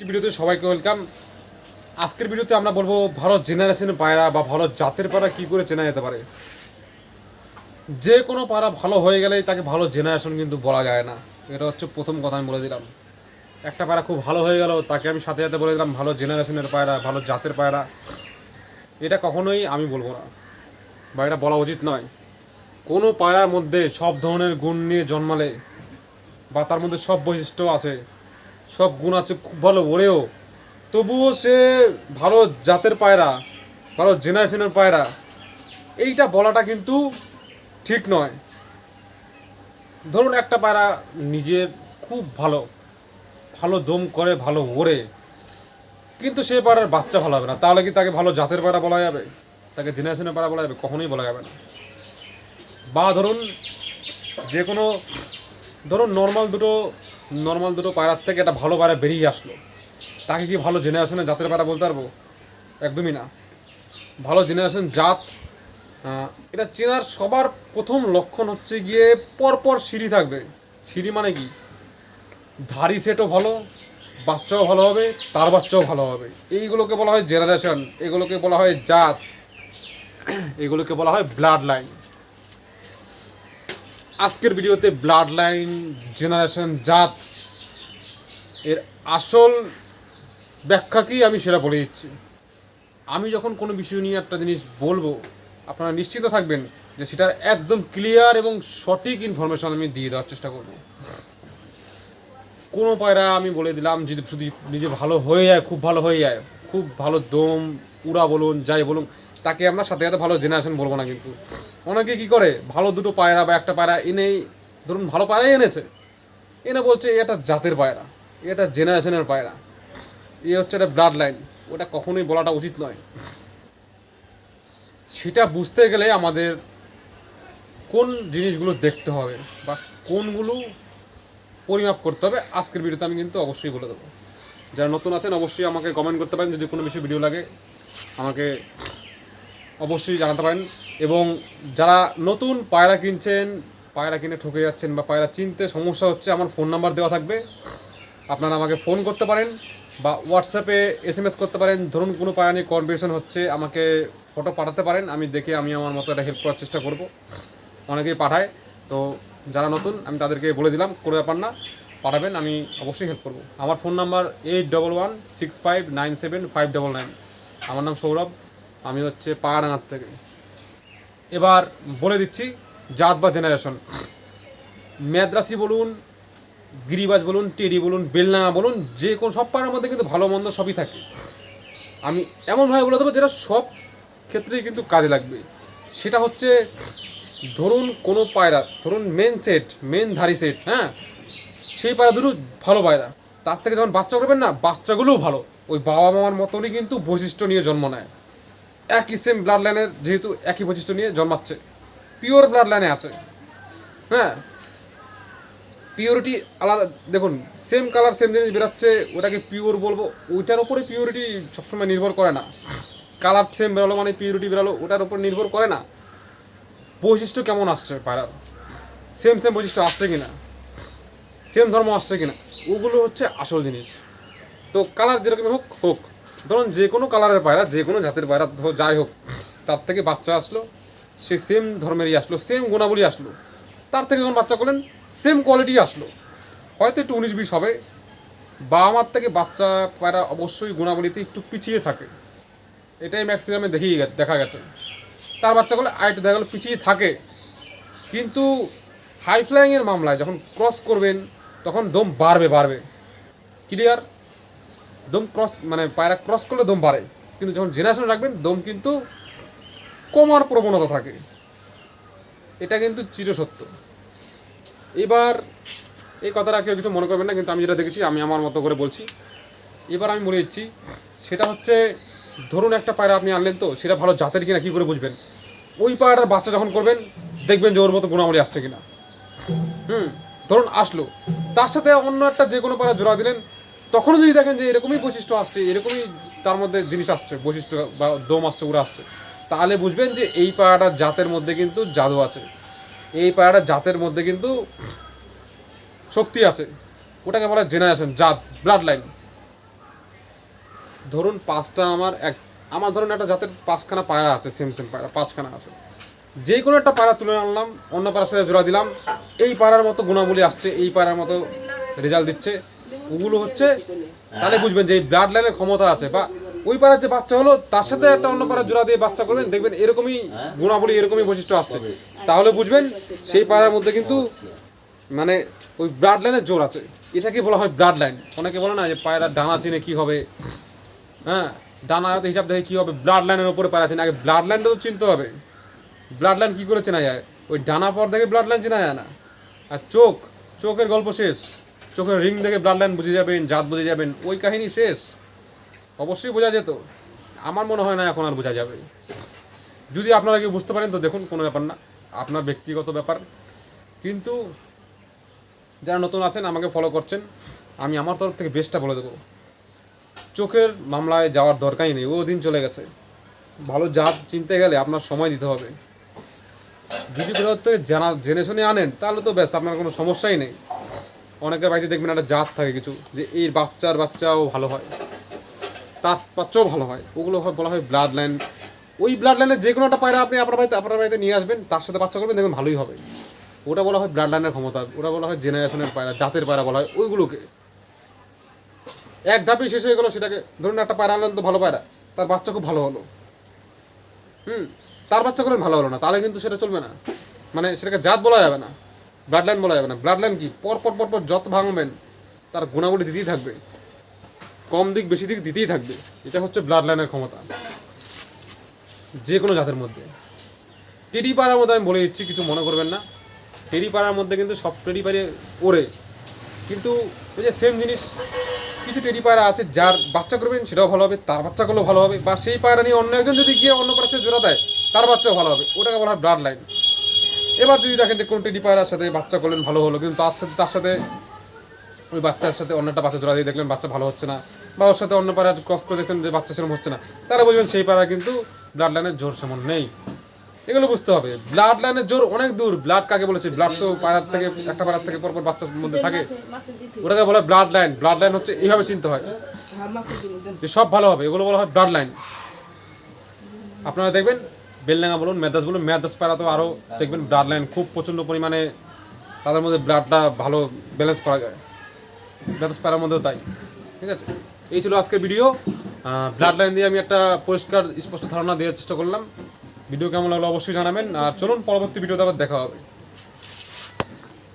একটি ভিডিওতে সবাইকে ওয়েলকাম আজকের ভিডিওতে আমরা বলব ভালো জেনারেশনের পায়রা বা ভালো জাতের পায়রা কী করে চেনা যেতে পারে। যে কোনো পায়রা ভালো হয়ে গেলেই তাকে ভালো জেনারেশন কিন্তু বলা যায় না। এটা হচ্ছে প্রথম কথা আমি বলে দিলাম। একটা পায়রা খুব ভালো হয়ে গেল, তাকে আমি সাথে সাথে বলে দিলাম, ভালো জেনারেশনের পায়রা, ভালো জাতের পায়রা। এটা কখনোই আমি বলব না বা এটা বলা উচিত নয়। কোনো পায়রার মধ্যে সব ধরনের গুণ নিয়ে জন্মালে বা তার মধ্যে সব বৈশিষ্ট্য আছে সব গুণ আছে, খুব ভালো, ওরেও। তবুও সে ভালো জাতের পায়রা, ভালো জেনারেশনের পায়রা। এইটা বলাটা কিন্তু ঠিক নয়। ধরুন একটা পায়রা নিজের খুব ভালো ভালো দম করে, ভালো ওড়ে, কিন্তু সে পায়রার বাচ্চা ভালো হবে না। তাহলে কি তাকে ভালো জাতের পায়রা বলা যাবে? তাকে জেনারেশনের পায়রা বলা যাবে? কখনোই বলা যাবে না। বা ধরুন যে কোনো, ধরুন নর্মাল দুটো নর্মাল দুটো পায়রার থেকে একটা ভালো পায়রা বেরিয়ে আসলো। তাকে কি ভালো জেনারেশনের জাতের পায়রা বলতে পারব? একদমই না। ভালো জেনারেশন জাত এটা চেনার সবার প্রথম লক্ষণ হচ্ছে গিয়ে পরপর সিঁড়ি থাকবে। সিঁড়ি মানে কি? ধারি সেটও ভালো, বাচ্চাও ভালো হবে, তার বাচ্চাও ভালো হবে। এইগুলোকে বলা হয় জেনারেশন এগুলোকে বলা হয় জাত, এগুলোকে বলা হয় ব্লাড লাইন আজকের ভিডিওতে ব্লাড লাইন জেনারেশন জাত এর আসল ব্যাখ্যা কি আমি সেটা বলে দিচ্ছি। আমি যখন কোনো বিষয় নিয়ে একটা জিনিস বলব, আপনারা নিশ্চিত থাকবেন যে সেটার একদম ক্লিয়ার এবং সঠিক ইনফরমেশন আমি দিয়ে দেওয়ার চেষ্টা করব। কোনো পায়রা আমি বলে দিলাম, যদি শুধু নিজে ভালো হয়ে যায়, খুব ভালো হয়ে যায়, খুব ভালো দম, উড়া বলুন, যাই বলুন তাকে আমরা সাথে সাথে ভালো জেনারেশন বলব না কিন্তু। অনেকে কি করে? ভালো দুটো পায়রা বা একটা পায়রা এনেই, ধরুন ভালো পায়রাই এনেছে। এনে বলছে এটা জাতের পায়রা এটা জেনারেশনের পায়রা। এ হচ্ছে একটা ব্লাড লাইন ওটা কখনোই বলাটা উচিত নয়। সেটা বুঝতে গেলে আমাদের কোন জিনিসগুলো দেখতে হবে বা কোনগুলো পরিমাপ করতে হবে, আজকের ভিডিওতে আমি কিন্তু অবশ্যই বলে দেবো। যারা নতুন আছেন, অবশ্যই আমাকে কমেন্ট করতে পারেন। যদি কোনো বিষয়ে ভিডিও লাগে, আমাকে অবশ্যই জানাতে পারেন। এবং যারা নতুন পায়রা কিনছেন, পায়রা কিনে ঠকে যাচ্ছেন বা পায়রা চিনতে সমস্যা হচ্ছে, আমার ফোন নাম্বার দেওয়া থাকবে। আপনারা আমাকে ফোন করতে পারেন বা হোয়াটসঅ্যাপে এস এম এস করতে পারেন। ধরুন কোনো পায়রা নিয়ে কনভারসেশন হচ্ছে, আমাকে ফটো পাঠাতে পারেন। আমি দেখে আমি আমার মতো একটা হেল্প করার চেষ্টা করব। অনেকেই পাঠায়। তো যারা নতুন, আমি তাদেরকে বলে দিলাম, কোনো ব্যাপার না, পাঠাবেন, আমি অবশ্যই হেল্প করব। আমার phone number eight double one six five nine seven five double nine আমার নাম সৌরভ। আমি হচ্ছে পাহাড়াঙার থেকে। এবার বলে দিচ্ছি, জাত বা জেনারেশন মেদ্রাসি বলুন, গিরিবাজ বলুন, টেডি বলুন বেলনাঙা বলুন, যে কোন সব পাড়ার মধ্যে কিন্তু ভালো মন্দ সবই থাকে। আমি এমনভাবে বলে দেবো যেটা সব ক্ষেত্রেই কিন্তু কাজে লাগবে। সেটা হচ্ছে, ধরুন কোনো পায়রা, ধরুন মেন সেট মেন ধারি সেট হ্যাঁ? সেই পায়রা দুটো ভালো পায়রা। তার থেকে যখন বাচ্চা করবেন না, বাচ্চাগুলোও ভালো। ওই বাবা মামার মতনই কিন্তু বৈশিষ্ট্য নিয়ে জন্ম নেয়। একই সেম ব্লাড লাইনের যেহেতু একই বৈশিষ্ট্য নিয়ে জন্মাচ্ছে। পিওর ব্লাড লাইনে আছে। হ্যাঁ? পিওরিটি আলাদা, দেখুন সেম কালার সেম জিনিস বেরোচ্ছে, ওটাকে পিওর বলব, ওইটার উপরে পিওরিটি সবসময় নির্ভর করে না। কালার সেম বেরোলো মানে পিওরিটি বেরোলো, ওটার উপর নির্ভর করে না। বৈশিষ্ট্য কেমন আসছে পায়রার সেম সেম বৈশিষ্ট্য আসছে কিনা? সেম ধর্ম আসছে কিনা? ওগুলো হচ্ছে আসল জিনিস। তো কালার যেরকম হোক হোক। ধরুন যে কোনো কালারের পায়রা, যে কোনো জাতের পায়রা যাই হোক, তার থেকে বাচ্চা আসলো, সে সেম ধর্মেরই আসলো সেম গুণাবলী আসলো। তার থেকে যখন বাচ্চা করলেন সেম কোয়ালিটি আসলো। হয়তো একটু উনিশ বিশ হবে। বাবা মার থেকে বাচ্চা পায়রা অবশ্যই গুণাবলীতে একটু পিছিয়ে থাকে। এটাই ম্যাক্সিমামে দেখেই গে- দেখা গেছে। তার বাচ্চাগুলো আরেকটু দেখা গেলো পিছিয়ে থাকে। কিন্তু হাই ফ্লাইংয়ের মামলায় যখন ক্রস করবেন, তখন দম বাড়বে বাড়বে। ক্লিয়ার দম ক্রস মানে পায়রা ক্রস করলে দম বাড়ে। কিন্তু যখন জেনারেশন রাখবেন, দম কিন্তু কমার প্রবণতা থাকে। এটা কিন্তু চিরসত্য। এবার এই কথাটা কেউ কিছু মনে করবেন না, কিন্তু আমি যেটা দেখেছি, আমি আমার মতো করে বলছি। এবার আমি বলে দিচ্ছি, সেটা হচ্ছে, ধরুন একটা পায়রা আপনি আনলেন তো, সেটা ভালো জাতের কিনা কী করে বুঝবেন? ওই পায়রার বাচ্চা যখন করবেন, দেখবেন যে ওর মতো গুণাবলী আসছে কিনা। হুম, ধরুন আসলো। তার সাথে অন্য একটা যে কোনো পায়রা জোড়া দিলেন তখনও যদি দেখেন যে এরকমই বৈশিষ্ট্য আসছে, এরকমই তার মধ্যে জিনিস আসছে, বৈশিষ্ট্য বা দম আসছে, উড়ে আসছে, তাহলে বুঝবেন যে এই পায়রাটার জাতের মধ্যে কিন্তু জাদু আছে। এই পায়রাটার জাতের মধ্যে কিন্তু শক্তি আছে। ওটাকে বলা জেনারেশন জাত ব্লাড লাইন ধরুন পাঁচটা আমার এক, আমার ধরুন একটা জাতের পাঁচখানা পায়রা আছে সেম সেম পায়রা, পাঁচখানা আছে। যে কোনো একটা পায়রা তুলে আনলাম, অন্য পায়রার সাথে জোড়া দিলাম, এই পায়রার মতো গুণাবলী আসছে, এই পায়রার মতো রেজাল্ট দিচ্ছে। ওগুলো হচ্ছে তাহলে বুঝবেন যে ব্লাড লাইনের ক্ষমতা আছে বা ওই পাড়ার যে বাচ্চা হলো তার সাথে একটা অন্য পাড়ার জোড়া দিয়ে বাচ্চা করবেন দেখবেন এরকমই গুণাবলী এরকমই বৈশিষ্ট্য আসছে। তাহলে বুঝবেন সেই পাড়ার মধ্যে কিন্তু মানে ওই ব্লাড লাইনের জোর আছে। এটাকে বলা হয় ব্লাড লাইন অনেকে বলে না যে পায়রা ডানা চিনে কি হবে? হ্যাঁ ডানা হিসাব দেখে কি হবে? ব্লাড লাইনের উপরে পায়রা চিনে। আগে ব্লাড লাইনটা তো চিনতে হবে। ব্লাড লাইন কী করে চেনা যায়? ওই ডানা পর দেখে ব্লাড লাইন চেনা যায় না। আর চোখ চোখের গল্প শেষ। চোখের রিং দেখে ব্লাড লাইন বুঝে যাবেন, জাত বুঝে যাবেন, ওই কাহিনী শেষ। অবশ্যই বোঝা যেত। আমার মনে হয় না এখন আর বোঝা যাবে। যদি আপনারা কেউ বুঝতে পারেন, তো দেখুন, কোনো ব্যাপার না। আপনার ব্যক্তিগত ব্যাপার। কিন্তু যারা নতুন আছেন, আমাকে ফলো করছেন, আমি আমার তরফ থেকে বেস্টটা বলে দেবো। চোখের মামলায় যাওয়ার দরকারই নেই, ও দিন চলে গেছে। ভালো জাত চিনতে গেলে আপনার সময় দিতে হবে। যদি কোথাও থেকে জানা, জেনে শুনে আনেন, তাহলে তো ব্যাস, আপনার কোনো সমস্যাই নেই। অনেকের বাড়িতে দেখবেন একটা জাত থাকে কিছু, যে এই বাচ্চার বাচ্চাও ভালো হয়, তার বাচ্চাও ভালো হয়। ওগুলো বলা হয় ব্লাড লাইন ওই ব্লাড লাইনের যে কোনো একটা পায়রা আপনি আপনার বাড়িতে আপনার বাড়িতে নিয়ে আসবেন, তার সাথে বাচ্চা করবেন, দেখবেন ভালোই হবে। ওটা বলা হয় ব্লাড লাইনের ক্ষমতা, ওটা বলা হয় জেনারেশনের পায়রা, জাতের পায়রা বলা হয় ওইগুলোকে। এক ধাপে শেষ হয়ে গেলো সেটাকে, ধরুন একটা পায়রা আনলেন তো ভালো পায়রা, তার বাচ্চা খুব ভালো হলো। হুম, তার বাচ্চা করলেন ভালো হলো না, তাহলে কিন্তু সেটা চলবে না। মানে সেটাকে জাত বলা যাবে না। ব্লাড লাইন বলা যাবে না। ব্লাড লাইন কি? পর পর পর পর যত ভাঙবেন, তার গুণাবলী দিতেই থাকবে। কম দিক, বেশি দিক দিতেই থাকবে। এটা হচ্ছে ব্লাড লাইনের ক্ষমতা। যে কোনো জাতের মধ্যে। টেডি পাড়ার মধ্যে আমি বলে দিচ্ছি, কিছু মনে করবেন না। টেডি পাড়ার মধ্যে কিন্তু সব টেডি পাড়ে ওরে কিন্তু ওই যে সেম জিনিস, কিছু টেডি পায়রা আছে যার বাচ্চা করবেন, সেটাও ভালো হবে, তার বাচ্চা করলেও ভালো হবে, বা সেই পায়রা নিয়ে অন্য একজন যদি গিয়ে অন্য সাথে জোড়া দেয়, তার বাচ্চাও ভালো হবে। ওটাকে বলা হয় ব্লাড লাইন এবার যদি দেখেন যে কোন টেডি সাথে বাচ্চা করলেন ভালো হলো। কিন্তু তার সাথে তার সাথে ওই বাচ্চার সাথে অন্য একটা বাচ্চা জোড়া দিয়ে দেখলেন বাচ্চা ভালো হচ্ছে না। বা ওর সাথে অন্য পাড়ার ক্রস করে দেখছেন যে বাচ্চা সেরকম হচ্ছে না। তারা বলবেন সেই পাড়া কিন্তু ব্লাড লাইনের জোর সেমন নেই। এগুলো বুঝতে হবে। ব্লাড লাইনের জোর অনেক দূর। ব্লাড কাকে বলেছে? ব্লাড তো পাড়ার থেকে একটা পাড়ার থেকে পরপর বাচ্চার মধ্যে থাকে। ওটাকে বলা হয় ব্লাড লাইন ব্লাড লাইন হচ্ছে এইভাবে চিনতে হয়। যে সব ভালো হবে। এগুলো বলা হয় ব্লাড লাইন আপনারা দেখবেন বেলডাঙ্গা বলুন মেদাস বলুন মেদাস পাড়া তো আরও দেখবেন ব্লাড লাইন খুব প্রচণ্ড পরিমাণে তাদের মধ্যে ব্লাডটা ভালো ব্যালেন্স করা যায়। মেদাস পাড়ার মধ্যেও তাই, ঠিক আছে? এই ছিল আজকের ভিডিও ব্লাড লাইন দিয়ে আমি একটা পরিষ্কার, স্পষ্ট ধারণা দেওয়ার চেষ্টা করলাম। ভিডিও কেমন লাগল অবশ্যই জানাবেন। আর চলুন, পরবর্তী ভিডিওতে আবার দেখা হবে।